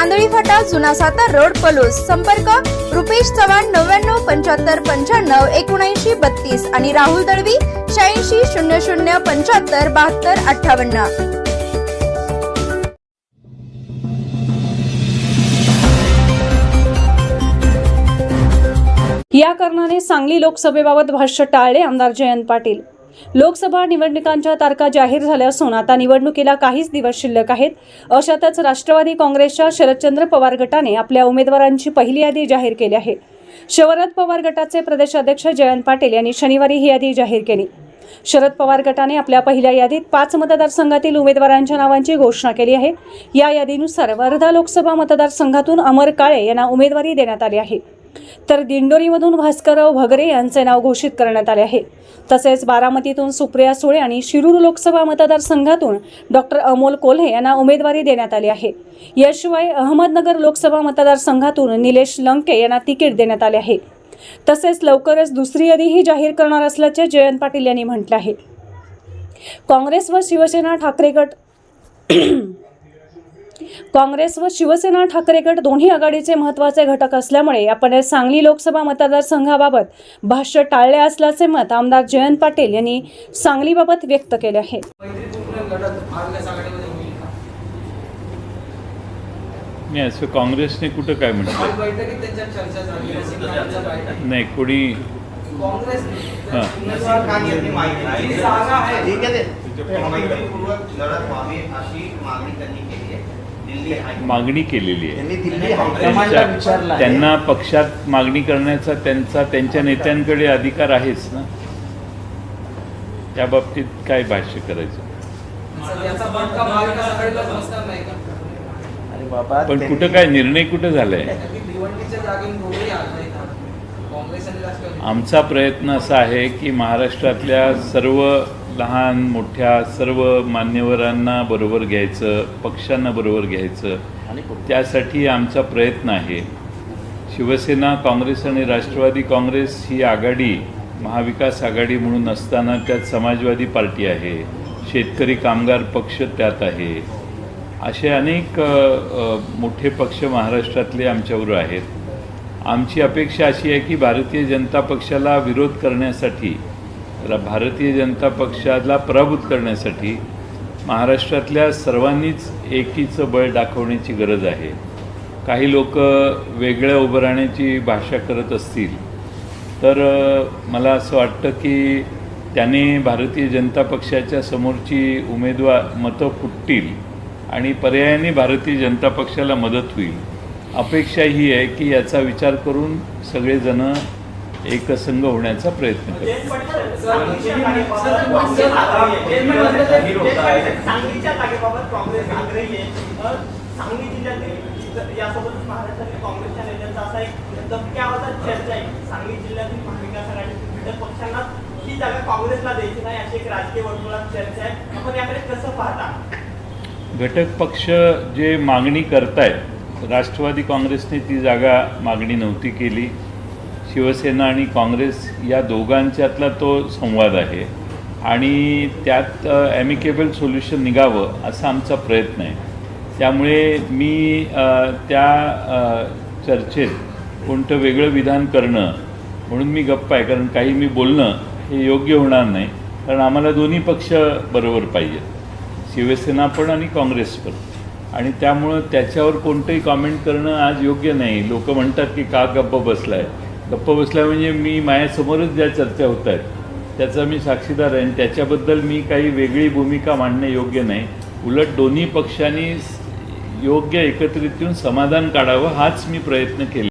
Andhali Phata जुना Satara road Palus. संपर्क रुपेश चव्हाण नव्याण्णव पंच्याहत्तर पंच्याण्णव एकोणऐंशी बत्तीस आणि राहुल दळवी शहाऐंशी शून्य शून्य पंच्याहत्तर बहात्तर अठ्ठावन्न. या कारणाने सांगली लोकसभेबाबत भाष्य टाळले आमदार जयंत पाटील. लोकसभा निवडणुकांच्या तारखा जाहीर झाल्या असून आता निवडणुकीला काहीच दिवस शिल्लक आहेत. अशातच राष्ट्रवादी काँग्रेसच्या शरदचंद्र पवार गटाने आपल्या उमेदवारांची पहिली यादी जाहीर केली आहे. शरद पवार गटाचे प्रदेशाध्यक्ष जयंत पाटील यांनी शनिवारी ही यादी जाहीर केली. शरद पवार गटाने आपल्या पहिल्या यादीत पाच मतदारसंघातील उमेदवारांच्या नावांची घोषणा केली आहे. या यादीनुसार वर्धा लोकसभा मतदारसंघातून अमर काळे यांना उमेदवारी देण्यात आली आहे. तर दिंडोरीमधून भास्करराव भगरे यांचे नाव घोषित करण्यात आले आहे. तसेच बारामतीतून सुप्रिया सुळे आणि शिरूर लोकसभा मतदारसंघातून डॉक्टर अमोल कोल्हे यांना उमेदवारी देण्यात आली आहे. याशिवाय अहमदनगर लोकसभा मतदारसंघातून निलेश लंके यांना तिकीट देण्यात आले आहे. तसेच लवकरच दुसरी यादीही जाहीर करणार असल्याचे जयंत पाटील यांनी म्हटले आहे. काँग्रेस व शिवसेना ठाकरे गट काँग्रेस व शिवसेना ठाकरे गट दोन्ही आघाडीचे महत्त्वाचे घटक असल्यामुळे आपण सांगली लोकसभा मतदारसंघाबाबत भाष्य टाळले असल्याचे मत आमदार जयंत पाटील यांनी सांगलीबाबत व्यक्त केले आहे नाही असं काँग्रेसने कुठं काय म्हटलं. नाही कोणी काँग्रेस हां. मागणी केलेली आहे. त्यांनी पक्षात मागणी करण्याचा त्यांचा त्यांच्या नेत्यांकडे अधिकार आहेच ना? त्या बाबतीत काय भाष्य करायचं? याचा फटका महाविकास आघाडीला बसणार नाही का अरे बाबा पण कुठं काय निर्णय कुठं झालाय? आमचा प्रयत्न असा आहे की महाराष्ट्रातल्या सर्व लहान मोठ्या सर्व मान्यवरांना बरोबर घ्यायचं पक्षांना बरोबर घ्यायचं? त्यासाठी आमचा प्रयत्न आहे. शिवसेना काँग्रेस आणि राष्ट्रवादी काँग्रेस ही आघाडी महाविकास आघाडी म्हणून असताना त्यात समाजवादी पार्टी आहे. शेतकरी कामगार पक्ष त्यात आहे. असे अनेक मोठे पक्ष महाराष्ट्रातले आमच्याबरोबर आहेत. आमची अपेक्षा अशी आहे की भारतीय जनता पक्षाला विरोध करण्यासाठी त्याला भारतीय जनता पक्षाला पराभूत करण्यासाठी महाराष्ट्रातल्या सर्वांनीच एकीचं बळ दाखवण्याची गरज आहे. काही लोक वेगळ्या उभं राहण्याची भाषा करत असतील. तर मला असं वाटतं की त्याने भारतीय जनता पक्षाच्या समोरची उमेदवार मतं फुटतील आणि पर्यायाने भारतीय जनता पक्षाला मदत होईल. अपेक्षा ही आहे की याचा विचार करून सगळेजणं एकसंघ होण्याचा प्रयत्न करतील यासोबतच महाराष्ट्रातील काँग्रेसच्या नेत्यांचा असा एक आवाजात चर्चा आहे सांगली जिल्ह्यातील महाविकास आघाडीतील घटक पक्षांना ही जागा काँग्रेसला द्यायची नाही अशी एक राजकीय वर्तुळात चर्चा आहे आपण याकडे कसं पाहता घटक पक्ष जे मागणी करतायत राष्ट्रवादी काँग्रेसने ती जागा मागणी नव्हती केली. शिवसेना आणि काँग्रेस या दोघांच्यातला तो संवाद आहे. आणि त्यात ॲमिकेबल सोल्युशन निघावं असा आमचा प्रयत्न आहे. त्यामुळे मी त्या चर्चेत कोणतं वेगळं विधान करणं म्हणून मी गप्प आहे. कारण काही मी बोलणं हे योग्य होणार नाही. कारण आम्हाला दोन्ही पक्ष बरोबर पाहिजेत शिवसेना पण आणि काँग्रेस पण. आणि त्यामुळं त्याच्यावर कोणतंही कॉमेंट करणं आज योग्य नाही. लोक म्हणतात की का गप्प बसलाय? गप्प बसल्या म्हणजे मी माझ्यासमोरच ज्या चर्चा होत आहेत त्याचा मी साक्षीदार आहे आणि त्याच्याबद्दल मी काही वेगळी भूमिका मांडणे योग्य नाही. उलट दोन्ही पक्षांनी योग्य एकत्रित येऊन समाधान काढावं हाच मी प्रयत्न केला.